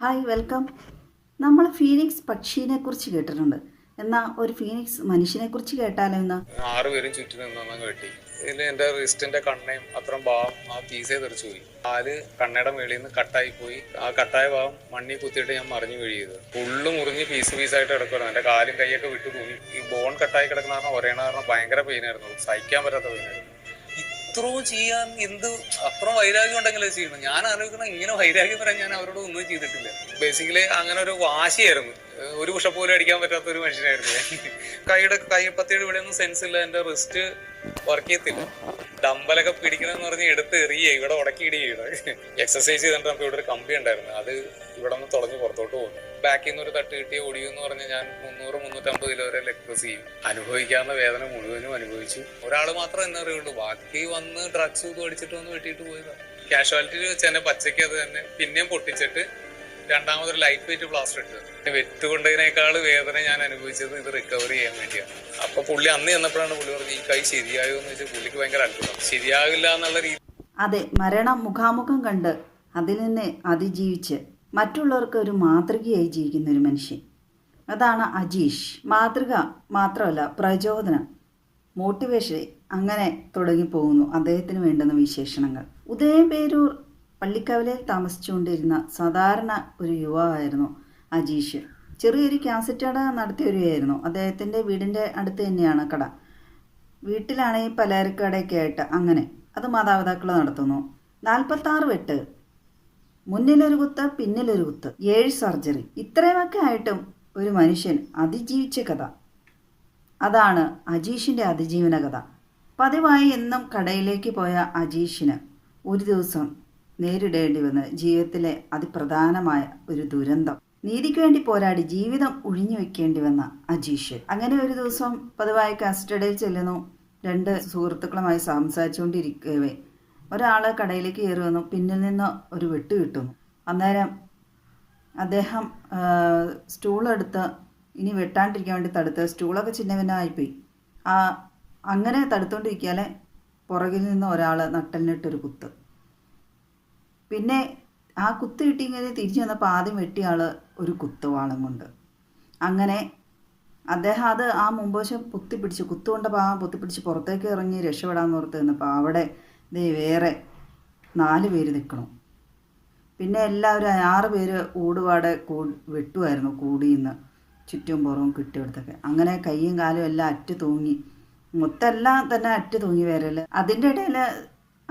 Hi welcome നമ്മൾ phoenix പക്ഷീനെ കുറിച്ച് കേട്ടിട്ടുണ്ട്. എന്നാ ഒരു ഫീനിക്സ് മനുഷ്യനെ കുറിച്ച് കേട്ടാലോ എന്ന്? ആറ് പേരും ചുറ്റും കേട്ടി ഇതിൽ എന്റെ റിസ്റ്റിന്റെ കണ്ണയും അത്രയും ഭാവം ആ പീസേ തെറിച്ചു പോയി. കാൽ കണ്ണയുടെ മേളിൽ നിന്ന് കട്ടായി പോയി. ആ കട്ടായ ഭാവം മണ്ണി കുത്തിയിട്ട് ഞാൻ മറിഞ്ഞു വീഴിയത് ഫുള്ള് മുറിഞ്ഞ് പീസ് പീസായിട്ട് കിടക്കുമായിരുന്നു എന്റെ കാലും കൈയൊക്കെ വിട്ടു തൂങ്ങി ഈ ബോൺ കട്ടായി കിടക്കുന്ന കാരണം ഒരേണ കാരണം ഭയങ്കര പെയിനായിരുന്നു സഹിക്കാൻ പറ്റാത്ത പെയിനായിരുന്നു ഇത്രയും ചെയ്യാൻ എന്ത് അത്ര വൈരാഗ്യം ഉണ്ടെങ്കിലേ ചെയ്യണം ഞാൻ ആലോചിക്കണം ഇങ്ങനെ വൈരാഗ്യം വരാൻ ഞാൻ അവരോട് ഒന്നും ചെയ്തിട്ടില്ല. ബേസിക്കലി അങ്ങനെ ഒരു വാശിയായിരുന്നു. ഒരു ഉഷ പോലും അടിക്കാൻ പറ്റാത്ത ഒരു മനുഷ്യനായിരുന്നു കൈയുടെ കൈപ്പത്തിയുടെ ഇവിടെ ഒന്നും സെൻസ് ഇല്ല. എന്റെ റിസ്റ്റ് വർക്ക് ചെയ്യത്തില്ല. ഡമ്പലൊക്കെ പിടിക്കണമെന്ന് പറഞ്ഞ് എടുത്ത് എറിയേ ഇവിടെ ഉടക്കി ഇടിയുടെ എക്സസൈസ് ചെയ്തിട്ട് നമുക്ക് ഇവിടെ ഒരു കമ്പി ഉണ്ടായിരുന്നു. അത് ഇവിടെ നിന്ന് തുളഞ്ഞ് പുറത്തോട്ട് പോകും ബാക്കിൽ നിന്ന് ഒരു തട്ട് കിട്ടിയ ഓടിയോ എന്ന് പറഞ്ഞ് ഞാൻ മുന്നൂറ് മുന്നൂറ്റമ്പത് കിലോ വരെ ലെഗ് പ്രസ് ചെയ്യും. അനുഭവിക്കാവുന്ന വേദന മുഴുവനും അനുഭവിച്ചു. ഒരാൾ മാത്രം എന്നെ അറിയുള്ളൂ. ബാക്കി വന്ന് ഡ്രഗ്സ് ഇത് അടിച്ചിട്ട് വന്ന് വെട്ടിയിട്ട് പോയതാണ് കാഷ്വാലിറ്റിയിൽ വെച്ച് തന്നെ പച്ചയ്ക്ക് അത് തന്നെ പിന്നെയും പൊട്ടിച്ചിട്ട് രണ്ടാമതൊരു ലൈറ്റ് വെയിറ്റ് പ്ലാസ്റ്റർ ഇട്ടത് വെറ്റ് കൊണ്ടതിനേക്കാൾ വേദന ഞാൻ അനുഭവിച്ചത് ഇത് റിക്കവർ ചെയ്യാൻ വേണ്ടിയാണ് അപ്പൊ പുള്ളി അന്ന് ചെന്നപ്പോഴാണ് പുള്ളി പറഞ്ഞത് ഈ കൈ ശരിയായോ? എന്ന് വെച്ചാൽ പുള്ളിക്ക് ഭയങ്കര അത്ഭുതം. ശരിയാകില്ല എന്നുള്ള രീതി അതെ മരണം മുഖാമുഖം കണ്ട് അതിൽ നിന്ന് അതിജീവിച്ച് മറ്റുള്ളവർക്ക് ഒരു മാതൃകയായി ജീവിക്കുന്ന ഒരു മനുഷ്യൻ. അതാണ് അജീഷ്. മാതൃക മാത്രമല്ല പ്രചോദനം. മോട്ടിവേഷൻ അങ്ങനെ തുടങ്ങിപ്പോകുന്നു അദ്ദേഹത്തിന് വേണ്ടുന്ന വിശേഷണങ്ങൾ. ഉദയപേരൂർ പള്ളിക്കവലയിൽ താമസിച്ചുകൊണ്ടിരുന്ന സാധാരണ ഒരു യുവാവായിരുന്നു അജീഷ്. ചെറിയൊരു ക്യാസറ്റട കട നടത്തിയൊരുവായിരുന്നു അദ്ദേഹത്തിന്റെ വീടിന്റെ അടുത്ത് തന്നെയാണ് കട. വീട്ടിലാണെങ്കിൽ പലചരക്കടയൊക്കെ ആയിട്ട് അങ്ങനെ അത് മാതാപിതാക്കൾ നടത്തുന്നു. നാൽപ്പത്താറ് വെട്ട്. മുന്നിലൊരു കുത്ത് പിന്നിലൊരു കുത്ത് ഏഴ് സർജറി. ഇത്രയുമൊക്കെ ആയിട്ടും ഒരു മനുഷ്യൻ അതിജീവിച്ച കഥ. അതാണ് അജീഷിന്റെ അതിജീവന കഥ. പതിവായി എന്നും കടയിലേക്ക് പോയ അജീഷിന് ഒരു ദിവസം നേരിടേണ്ടി വന്നത് ജീവിതത്തിലെ അതിപ്രധാനമായ ഒരു ദുരന്തം. നീതിക്ക് വേണ്ടി പോരാടി ജീവിതം ഒഴിഞ്ഞു വെക്കേണ്ടി വന്ന അജീഷ്. അങ്ങനെ ഒരു ദിവസം പതിവായി കസ്റ്റഡിയിൽ ചെല്ലുന്നു. രണ്ട് സുഹൃത്തുക്കളുമായി സംസാരിച്ചുകൊണ്ടിരിക്കവേ. ഒരാൾ കടയിലേക്ക് കയറി വന്നു. പിന്നിൽ നിന്ന് ഒരു വെട്ട് കിട്ടുന്നു. അന്നേരം അദ്ദേഹം സ്റ്റൂളെടുത്ത് ഇനി വെട്ടാണ്ടിരിക്കാൻ വേണ്ടി തടുത്ത് സ്റ്റൂളൊക്കെ ചിന്നവനായിപ്പോയി ആ അങ്ങനെ തടുത്തോണ്ടിരിക്കാലെ പുറകിൽ നിന്ന് ഒരാൾ നട്ടലിനിട്ടൊരു കുത്ത്. പിന്നെ ആ കുത്ത് കിട്ടി കഴിഞ്ഞാൽ തിരിച്ചു വന്നപ്പോൾ ആദ്യം വെട്ടിയ ആൾ ഒരു കുത്തുവാളും കൊണ്ട്. അങ്ങനെ അദ്ദേഹം അത് ആ മുമ്പവശം പൊത്തിപ്പിടിച്ച് കുത്തുകൊണ്ട് ആ പൊത്തിപ്പിടിച്ച് പുറത്തേക്ക് ഇറങ്ങി രക്ഷപ്പെടാമെന്ന് ഓർത്ത് നിന്നപ്പോൾ അവിടെ ദേ വേറെ നാല് പേര് നിൽക്കണം പിന്നെ എല്ലാവരും ആറ് പേര് ഓടുപാടെ കൂ വെട്ടുമായിരുന്നു കൂടിയിന്ന്. ചുറ്റും പുറവും കിട്ടിയെടുത്തൊക്കെ. അങ്ങനെ കൈയും കാലും എല്ലാം അറ്റ് തൂങ്ങി. മൊത്തം എല്ലാം തന്നെ അറ്റ് തൂങ്ങി വരൽ. അതിന്റെ ഇടയിൽ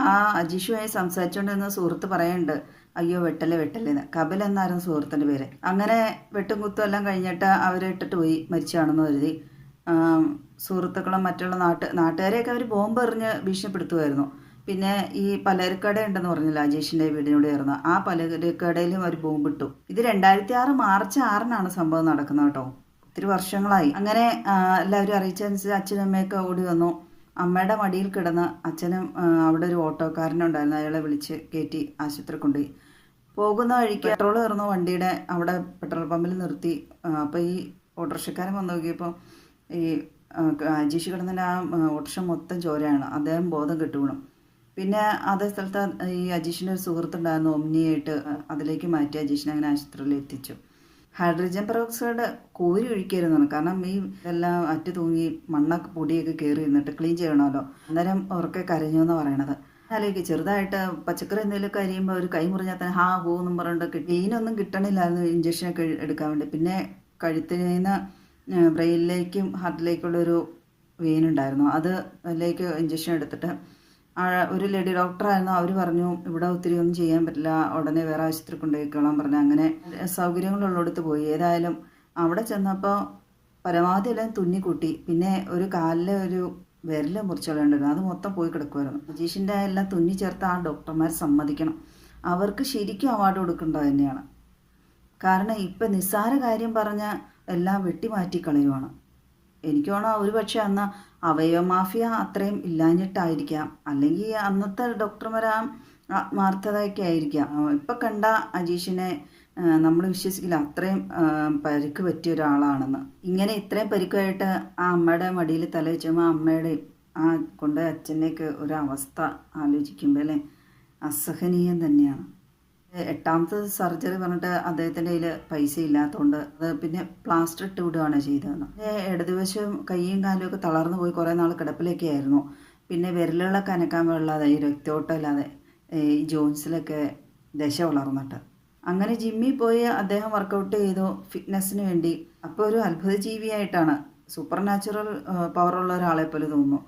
ആ അജീഷുമായി സംസാരിച്ചുകൊണ്ടിരുന്ന സുഹൃത്ത് പറയുന്നുണ്ട് അയ്യോ വെട്ടല്ലേ വെട്ടല്ലേന്ന് കപിൽ എന്നായിരുന്നു സുഹൃത്തിന്റെ പേര്. അങ്ങനെ വെട്ടും കുത്തും എല്ലാം കഴിഞ്ഞിട്ട് അവരെ ഇട്ടിട്ട് പോയി മരിച്ചാണെന്ന് കരുതി. സുഹൃത്തുക്കളും മറ്റുള്ള നാട്ട് നാട്ടുകാരെയൊക്കെ അവർ ബോംബ് എറിഞ്ഞ് ഭീഷണിപ്പെടുത്തുമായിരുന്നു. പിന്നെ ഈ പലചരക്കട ഉണ്ടെന്ന് പറഞ്ഞില്ല അജീഷിന്റെ വീടിനോട് ചേർന്ന്. ആ പലചരക്കടയിലും അവർ ബോംബിട്ടു ഇത് രണ്ടായിരത്തി ആറ് മാർച്ച് ആറിനാണ് സംഭവം നടക്കുന്നത് കേട്ടോ. ഒത്തിരി വർഷങ്ങളായി. അങ്ങനെ എല്ലാവരും അറിയിച്ചതനുസരിച്ച് അച്ഛനമ്മയൊക്കെ ഓടി വന്നു. അമ്മയുടെ മടിയിൽ കിടന്ന് അച്ഛനും അവിടെ ഒരു ഓട്ടോക്കാരനുണ്ടായിരുന്നു അയാളെ വിളിച്ച് കയറ്റി ആശുപത്രി കൊണ്ടുപോയി. പോകുന്ന വഴിക്ക് പെട്രോൾ കയറുന്ന വണ്ടിയുടെ അവിടെ പെട്രോൾ പമ്പിൽ നിർത്തി. അപ്പോൾ ഈ ഓട്ടോറിക്ഷക്കാരൻ വന്നു നോക്കിയപ്പോൾ ഈ അജീഷ് കിടന്നതിന്റെ ആ, ഓട്ടോറിക്ഷ മൊത്തം ചോരയാണ്. അദ്ദേഹം ബോധം കിട്ടുകണം പിന്നെ അതേ സ്ഥലത്ത് ഈ അജീഷിന്റെ ഒരു സുഹൃത്തുണ്ടായിരുന്നു. ഒമ്നിയായിട്ട് അതിലേക്ക് മാറ്റി അജീഷിനെ അങ്ങനെ ആശുപത്രിയിൽ എത്തിച്ചു. ഹൈഡ്രജൻ പെറോക്സൈഡ് കോരി ഒഴിക്കരുതാണ് കാരണം ഈ എല്ലാം അറ്റ് തൂങ്ങി മണ്ണൊക്കെ പൊടിയൊക്കെ കയറി ഇരുന്നിട്ട് ക്ലീൻ ചെയ്യണമല്ലോ. അന്നേരം ഉറക്കെ കരഞ്ഞു എന്ന് പറയണത്. അതിലേക്ക് ചെറുതായിട്ട് പച്ചക്കറി എന്തെങ്കിലുമൊക്കെ അരിയുമ്പോൾ ഒരു കൈ മുറിഞ്ഞാൽ തന്നെ ഹാ ഹൂ എന്നും പറഞ്ഞിട്ട് ക്ലീനൊന്നും കിട്ടണില്ലായിരുന്നു ഇഞ്ചക്ഷനൊക്കെ എടുക്കാൻ വേണ്ടി. പിന്നെ കഴുത്തിൽ നിന്ന് ബ്രെയിനിലേക്കും ഹാർട്ടിലേക്കുള്ളൊരു വെയിൻ ഉണ്ടായിരുന്നു. അത് അതിലേക്ക് ഇഞ്ചക്ഷൻ എടുത്തിട്ട് ഒരു ലേഡി ഡോക്ടറായിരുന്നു അവർ പറഞ്ഞു ഇവിടെ ഒത്തിരി ഒന്നും ചെയ്യാൻ പറ്റില്ല. ഉടനെ വേറെ ആശുപത്രി കൊണ്ടുപോയിക്കോളാൻ പറഞ്ഞു അങ്ങനെ സൗകര്യങ്ങളുള്ളിടത്ത് പോയി. ഏതായാലും അവിടെ ചെന്നപ്പോൾ പരമാവധി എല്ലാം തുന്നിക്കൂട്ടി. പിന്നെ ഒരു കാലിലെ ഒരു വിരൽ മുറിച്ചുകൊണ്ടുണ്ടായിരുന്നു അത് മൊത്തം പോയി കിടക്കുമായിരുന്നു അജീഷിന്റെ എല്ലാം തുന്നി ചേർത്ത് ആ ഡോക്ടർമാർ സമ്മതിക്കണം. അവർക്ക് ശരിക്കും അവാർഡ് കൊടുക്കേണ്ടത് തന്നെയാണ്. കാരണം ഇപ്പം നിസ്സാര കാര്യം പറഞ്ഞ എല്ലാം വെട്ടിമാറ്റി കളയുവാണ്. എനിക്ക് ഒരു പക്ഷേ അന്ന് അവയവ മാഫിയ അത്രയും ഇല്ലാഞ്ഞിട്ടായിരിക്കാം. അല്ലെങ്കിൽ അന്നത്തെ ഡോക്ടർമാരാ ആത്മാർത്ഥതയൊക്കെ ആയിരിക്കാം. ഇപ്പം കണ്ട അജീഷിനെ നമ്മൾ വിശ്വസിക്കില്ല. അത്രയും പരിക്ക് പറ്റിയ ഒരാളാണെന്ന്. ഇങ്ങനെ ഇത്രയും പരിക്കായിട്ട് ആ അമ്മയുടെ മടിയിൽ തല വെച്ചുമ്പോൾ അമ്മയുടെ ആ കൊണ്ടുപോയ അച്ഛന്റെയൊക്കെ ഒരു അവസ്ഥ ആലോചിക്കുമ്പോൾ അല്ലേ? അസഹനീയം തന്നെയാണ്. എട്ടാമത്തെ സർജറി പറഞ്ഞിട്ട് അദ്ദേഹത്തിന്റെ കയ്യിൽ പൈസ ഇല്ലാത്തതുകൊണ്ട് അത് പിന്നെ പ്ലാസ്റ്റർ ഇട്ട് വിടുകയാണ് ചെയ്തതെന്ന്. ഇടതുവശം കൈയും കാലും ഒക്കെ തളർന്നു പോയി കുറേ നാൾ കിടപ്പിലൊക്കെ ആയിരുന്നു. പിന്നെ വിരലുകളൊക്കെ അനക്കാൻ പാടില്ലാതെ ഈ രക്തോട്ടമില്ലാതെ ഈ ജോൺസിലൊക്കെ ദശ വളർന്നിട്ട്. അങ്ങനെ ജിമ്മിൽ പോയി അദ്ദേഹം വർക്കൗട്ട് ചെയ്തു ഫിറ്റ്നസ്സിന് വേണ്ടി. അപ്പോൾ ഒരു അത്ഭുത ജീവിയായിട്ടാണ് സൂപ്പർ നാച്ചുറൽ പവറുള്ള ഒരാളെ പോലെ തോന്നുന്നു.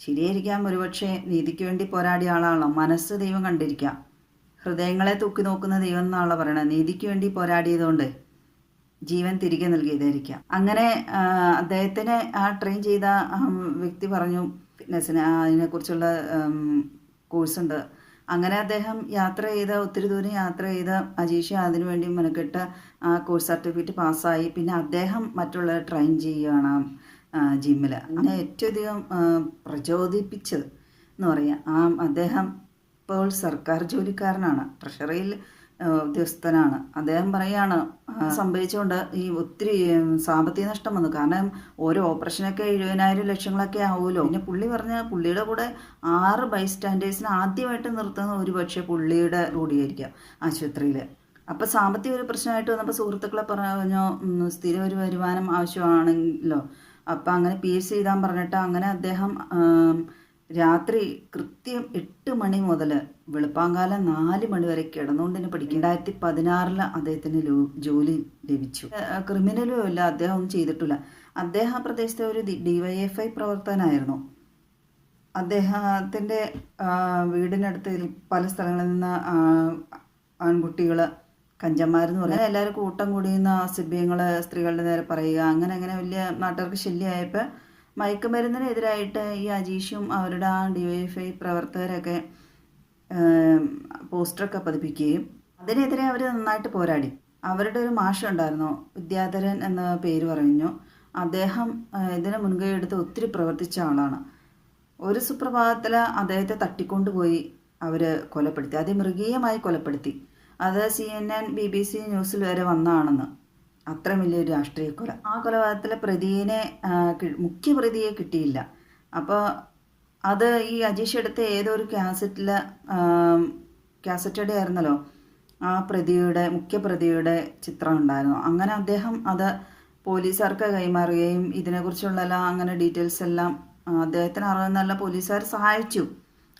ശരിയായിരിക്കാം ഒരുപക്ഷെ നീതിക്ക് വേണ്ടി പോരാടിയ ആളാണല്ലോ. മനസ്സ് ദൈവം കണ്ടിരിക്കാം. ഹൃദയങ്ങളെ തൂക്കി നോക്കുന്ന ദൈവം എന്നാണല്ലോ പറയണത്. നീതിക്ക് വേണ്ടി പോരാടിയതുകൊണ്ട് ജീവൻ തിരികെ നൽകിയതായിരിക്കാം. അങ്ങനെ അദ്ദേഹത്തിനെ ആ ട്രെയിൻ ചെയ്ത വ്യക്തി പറഞ്ഞു ഫിറ്റ്നസ്സിന് അതിനെക്കുറിച്ചുള്ള കോഴ്സുണ്ട്. അങ്ങനെ അദ്ദേഹം യാത്ര ചെയ്ത ഒത്തിരി ദൂരം യാത്ര ചെയ്ത അജീഷ് അതിനുവേണ്ടി മെനക്കെട്ട് ആ കോഴ്സ് സർട്ടിഫിക്കറ്റ് പാസ്സായി. പിന്നെ അദ്ദേഹം മറ്റുള്ളവരെ ട്രെയിൻ ചെയ്യുകയാണ് ജിമ്മിൽ അങ്ങനെ ഏറ്റവും അധികം പ്രചോദിപ്പിച്ചത് എന്ന് പറയാം. ആ അദ്ദേഹം ഇപ്പോൾ സർക്കാർ ജോലിക്കാരനാണ് ട്രഷറിയിൽ ഉദ്യോഗസ്ഥനാണ്. അദ്ദേഹം പറയാണ് സംഭവിച്ചുകൊണ്ട് ഈ ഒത്തിരി സാമ്പത്തിക നഷ്ടം വന്നു. കാരണം ഓരോ ഓപ്പറേഷനൊക്കെ എഴുപതിനായിരം ലക്ഷങ്ങളൊക്കെ ആവുമല്ലോ. പിന്നെ പുള്ളി പറഞ്ഞ പുള്ളിയുടെ കൂടെ ആറ് ബൈസ്റ്റാൻഡേഴ്സിനെ ആദ്യമായിട്ട് നിർത്തുന്ന ഒരു പക്ഷേ പുള്ളിയുടെ കൂടിയായിരിക്കാം ആശുപത്രിയിൽ അപ്പോൾ സാമ്പത്തിക ഒരു പ്രശ്നമായിട്ട് വന്നപ്പോൾ സുഹൃത്തുക്കളെ പറഞ്ഞു സ്ഥിര ഒരു വരുമാനം ആവശ്യമാണല്ലോ അപ്പം അങ്ങനെ പി സി എഴുതാൻ പറഞ്ഞിട്ട് അങ്ങനെ അദ്ദേഹം രാത്രി കൃത്യം എട്ട് മണി മുതൽ വെളുപ്പാങ്കാലം നാല് മണി വരെ കിടന്നുകൊണ്ട് തന്നെ പഠിക്കും. രണ്ടായിരത്തി പതിനാറിൽ അദ്ദേഹത്തിന് ജോലി ലഭിച്ചു. ക്രിമിനലും ഇല്ല അദ്ദേഹം ഒന്നും ചെയ്തിട്ടില്ല. അദ്ദേഹം പ്രദേശത്തെ ഒരു ഡിവൈഎഫ്ഐ പ്രവർത്തകനായിരുന്നു. അദ്ദേഹത്തിന്റെ വീടിനടുത്ത് പല സ്ഥലങ്ങളിൽ നിന്ന് ആൺകുട്ടികൾ കഞ്ചന്മാരെന്ന് പറയുന്നത് എല്ലാവരും കൂട്ടം കൂടിയുന്ന സിബ്യങ്ങൾ സ്ത്രീകളുടെ നേരെ പറയുക അങ്ങനെ അങ്ങനെ വലിയ നാട്ടുകാർക്ക് ശല്യമായപ്പോൾ മയക്കുമരുന്നിനെതിരായിട്ട് ഈ അജീഷും അവരുടെ ആ ഡിവൈഎഫ്ഐ പ്രവർത്തകരൊക്കെ പോസ്റ്ററൊക്കെ പതിപ്പിക്കുകയും അതിനെതിരെ അവർ നന്നായിട്ട് പോരാടി. അവരുടെ ഒരു മാഷുണ്ടായിരുന്നു വിദ്യാധരൻ എന്ന പേര് പറഞ്ഞു അദ്ദേഹം ഇതിന് മുൻകൈ എടുത്ത് ഒത്തിരി പ്രവർത്തിച്ച ആളാണ്. ഒരു സുപ്രഭാതത്തിൽ അദ്ദേഹത്തെ തട്ടിക്കൊണ്ടുപോയി അവർ കൊലപ്പെടുത്തി. അതിമൃഗീയമായി കൊലപ്പെടുത്തി. അത് C N N B B C ന്യൂസിൽ വരെ വന്നതാണെന്ന്. അത്രയും വലിയൊരു രാഷ്ട്രീയ കൊല. ആ കൊലപാതകത്തിലെ പ്രതിയെ മുഖ്യ പ്രതിയെ കിട്ടിയില്ല. അപ്പോൾ അത് ഈ അജീഷ് എടുത്ത ഏതോ ഒരു കാസറ്റിൽ കാസറ്റഡി ആയിരുന്നല്ലോ ആ പ്രതിയുടെ മുഖ്യ പ്രതിയുടെ ചിത്രം ഉണ്ടായിരുന്നു. അങ്ങനെ അദ്ദേഹം അത് പോലീസുകാർക്ക് കൈമാറുകയും ഇതിനെക്കുറിച്ചുള്ള എല്ലാം അങ്ങനെ ഡീറ്റെയിൽസ് എല്ലാം അദ്ദേഹത്തിന് അറിയുന്നല്ല പോലീസുകാർ സഹായിച്ചു.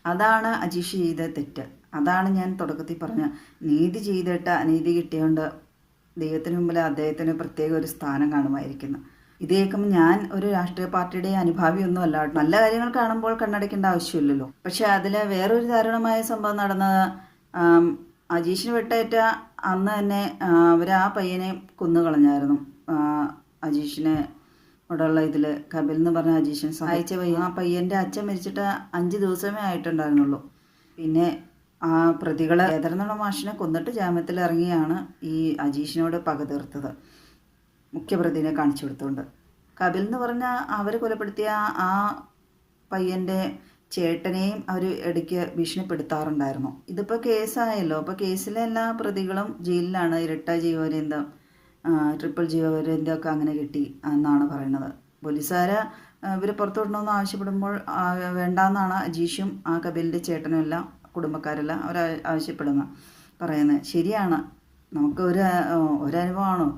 അതാണ് അജീഷ് ചെയ്ത തെറ്റ്. അതാണ് ഞാൻ തുടക്കത്തിൽ പറഞ്ഞ നീതി ചെയ്തിട്ട് അനീതി കിട്ടിയോണ്ട് ദൈവത്തിന് മുമ്പിൽ അദ്ദേഹത്തിന് പ്രത്യേക ഒരു സ്ഥാനം കാണുമായിരിക്കുന്നു. ഇത് കേൾക്കുമ്പോൾ ഞാൻ ഒരു രാഷ്ട്രീയ പാർട്ടിയുടെ അനുഭാവിയൊന്നും അല്ല. നല്ല കാര്യങ്ങൾ കാണുമ്പോൾ കണ്ണടയ്ക്കേണ്ട ആവശ്യമില്ലല്ലോ. പക്ഷെ അതിൽ വേറൊരു ദാരുണമായ സംഭവം നടന്നത് അജീഷിന് വെട്ടേറ്റ അന്ന് തന്നെ അവർ ആ പയ്യനെ കൊന്നു കളഞ്ഞായിരുന്നു. അജീഷിനെ അവിടെയുള്ള ഇതിൽ കപിൽ എന്ന് പറഞ്ഞ അജീഷൻ സഹായിച്ച പയ്യൻ. ആ പയ്യന്റെ അച്ഛൻ മരിച്ചിട്ട് അഞ്ച് ദിവസമേ ആയിട്ടുണ്ടായിരുന്നുള്ളൂ. പിന്നെ ആ പ്രതികളെ ഏതരന്നുള്ള മാഷിനെ കൊന്നിട്ട് ജാമ്യത്തിൽ ഇറങ്ങിയാണ് ഈ അജീഷിനോട് പക തീർത്തത്. മുഖ്യപ്രതിനെ കാണിച്ചു കൊടുത്തുകൊണ്ട് കപിൽ എന്ന് പറഞ്ഞാൽ അവർ കൊലപ്പെടുത്തിയ ആ പയ്യന്റെ ചേട്ടനെയും അവർ ഇടയ്ക്ക് ഭീഷണിപ്പെടുത്താറുണ്ടായിരുന്നു. ഇതിപ്പോൾ കേസായല്ലോ. അപ്പോൾ കേസിലെ എല്ലാ പ്രതികളും ജയിലിലാണ്. ഇരട്ട ജീവപര്യന്തം ട്രിപ്പിൾ ജീവപര്യന്തം ഒക്കെ അങ്ങനെ കിട്ടി എന്നാണ് പറയുന്നത്. പോലീസുകാർ ഇവർ പുറത്തു വിടണമെന്ന് ആവശ്യപ്പെടുമ്പോൾ വേണ്ടാന്നാണ് അജീഷും ആ കപിലിന്റെ ചേട്ടനും എല്ലാം കുടുംബക്കാരെല്ലാം അവർ ആവശ്യപ്പെടുന്ന പറയുന്നത് ശരിയാണ്. നമുക്ക് ഒരു ഒരനുഭവമാണോ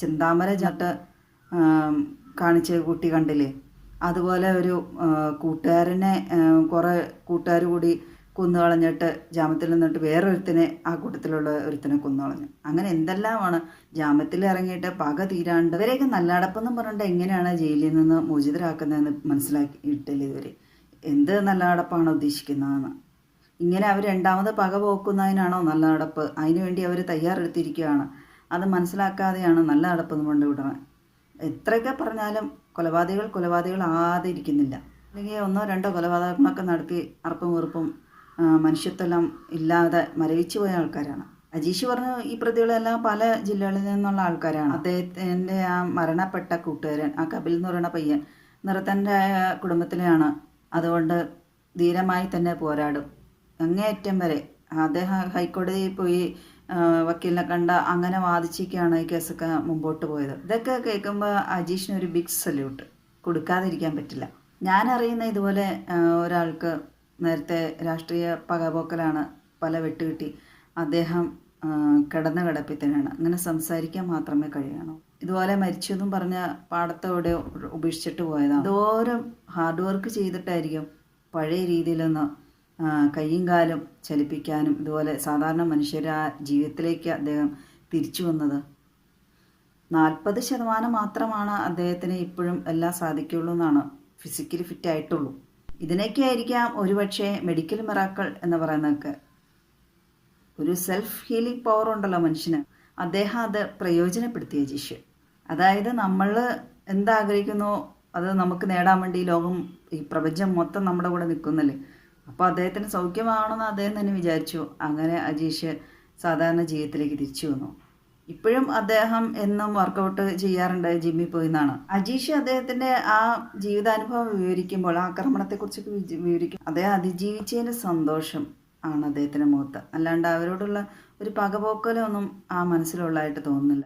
ചിന്താമര ചട്ട് കാണിച്ച് കുട്ടി കണ്ടില്ലേ? അതുപോലെ ഒരു കൂട്ടുകാരനെ കുറേ കൂട്ടുകാർ കൂടി കുന്നു കളഞ്ഞിട്ട് ജാമ്യത്തിൽ നിന്നിട്ട് വേറൊരുത്തിനെ ആ കൂട്ടത്തിലുള്ള ഒരുത്തിനെ കുന്നു കളഞ്ഞു. അങ്ങനെ എന്തെല്ലാമാണ്? ജാമത്തിൽ ഇറങ്ങിയിട്ട് പക തീരാണ്ട്. ഇവരെയൊക്കെ നല്ലടപ്പെന്നും പറഞ്ഞിട്ട് എങ്ങനെയാണ് ജയിലിൽ നിന്ന് മോചിതരാക്കുന്നതെന്ന് മനസ്സിലാക്കിയിട്ടില്ല ഇതുവരെ. എന്ത് നല്ലടപ്പാണ് ഉദ്ദേശിക്കുന്നതെന്ന്. ഇങ്ങനെ അവർ രണ്ടാമത് പക പോക്കുന്നതിനാണോ നല്ല നടപ്പ്? അതിനുവേണ്ടി അവർ തയ്യാറെടുത്തിരിക്കുകയാണ്. അത് മനസ്സിലാക്കാതെയാണ് നല്ല നടപ്പ് കൊണ്ട് വിടണം എത്രയൊക്കെ പറഞ്ഞാലും കൊലപാതകൾ കൊലപാതകൾ ആതെ ഇരിക്കുന്നില്ല അല്ലെങ്കിൽ ഒന്നോ രണ്ടോ കൊലപാതകങ്ങളൊക്കെ നടത്തി അറുപ്പും വെറുപ്പും മനുഷ്യത്വം ഇല്ലാതെ മരവിച്ചു പോയ ആൾക്കാരാണ്. അജീഷ് പറഞ്ഞു ഈ പ്രതികളെല്ലാം പല ജില്ലകളിൽ നിന്നുള്ള ആൾക്കാരാണ്. അദ്ദേഹത്തിന്റെ ആ മരണപ്പെട്ട കൂട്ടുകാരൻ ആ കപിൽ എന്ന് പറയുന്ന പയ്യൻ നിറത്തന്റെ കുടുംബത്തിലെയാണ്. അതുകൊണ്ട് ധീരമായി തന്നെ പോരാടും. അങ്ങേയറ്റം വരെ. അദ്ദേഹം ഹൈക്കോടതിയിൽ പോയി വക്കീലിനെ കണ്ട അങ്ങനെ വാദിച്ചിരിക്കുകയാണ് ഈ കേസൊക്കെ മുമ്പോട്ട് പോയത്. ഇതൊക്കെ കേൾക്കുമ്പോൾ അജീഷിന് ഒരു ബിഗ് സല്യൂട്ട് കൊടുക്കാതിരിക്കാൻ പറ്റില്ല. ഞാൻ അറിയുന്ന ഇതുപോലെ ഒരാൾക്ക് നേരത്തെ രാഷ്ട്രീയ പകപോക്കലാണ് പല വെട്ടുകിട്ടി. അദ്ദേഹം കിടന്ന കിടപ്പിൽ തന്നെയാണ് അങ്ങനെ സംസാരിക്കാൻ മാത്രമേ കഴിയണൂ ഇതുപോലെ മരിച്ചു എന്നും പറഞ്ഞ പാടത്തോടെ ഉപേക്ഷിച്ചിട്ട് പോയതാണ്. ദൂരം ഹാർഡ് വർക്ക് ചെയ്തിട്ടായിരിക്കും പഴയ രീതിയിലൊന്ന് കൈയും കാലും ചലിപ്പിക്കാനും ഇതുപോലെ സാധാരണ മനുഷ്യരാ ആ ജീവിതത്തിലേക്ക് അദ്ദേഹം തിരിച്ചു വന്നത്. നാൽപ്പത് ശതമാനം മാത്രമാണ് അദ്ദേഹത്തിന് ഇപ്പോഴും എല്ലാം സാധിക്കുള്ളൂ എന്നാണ്. ഫിസിക്കലി ഫിറ്റ് ആയിട്ടുള്ളൂ. ഇതിനൊക്കെ ആയിരിക്കാം ഒരുപക്ഷെ മെഡിക്കൽ മെറാക്കൾ എന്ന് പറയുന്നതൊക്കെ ഒരു സെൽഫ് ഹീലിംഗ് പവർ ഉണ്ടല്ലോ മനുഷ്യന്. അദ്ദേഹം അത് പ്രയോജനപ്പെടുത്തിയ ജിഷ് അതായത് നമ്മൾ എന്താഗ്രഹിക്കുന്നോ അത് നമുക്ക് നേടാൻ വേണ്ടി ലോകം ഈ പ്രപഞ്ചം മൊത്തം നമ്മുടെ കൂടെ നിൽക്കുന്നല്ലേ? അപ്പോൾ അദ്ദേഹത്തിന് സൗഖ്യമാകണമെന്ന് അദ്ദേഹം തന്നെ വിചാരിച്ചു. അങ്ങനെ അജീഷ് സാധാരണ ജീവിതത്തിലേക്ക് തിരിച്ചു വന്നു. ഇപ്പോഴും അദ്ദേഹം എന്നും വർക്കൗട്ട് ചെയ്യാറുണ്ട് ജിമ്മിൽ പോയി എന്നാണ് അജീഷ് അദ്ദേഹത്തിന്റെ ആ ജീവിതാനുഭവം വിവരിക്കുമ്പോൾ ആക്രമണത്തെക്കുറിച്ചൊക്കെ വിവരിക്കും. അദ്ദേഹം അതിജീവിച്ചതിന്റെ സന്തോഷം ആണ് അദ്ദേഹത്തിന്റെ മുഖത്ത്. അല്ലാണ്ട് അവരോടുള്ള ഒരു പകപോക്കലൊന്നും ആ മനസ്സിലുള്ളതായിട്ട് തോന്നുന്നില്ല.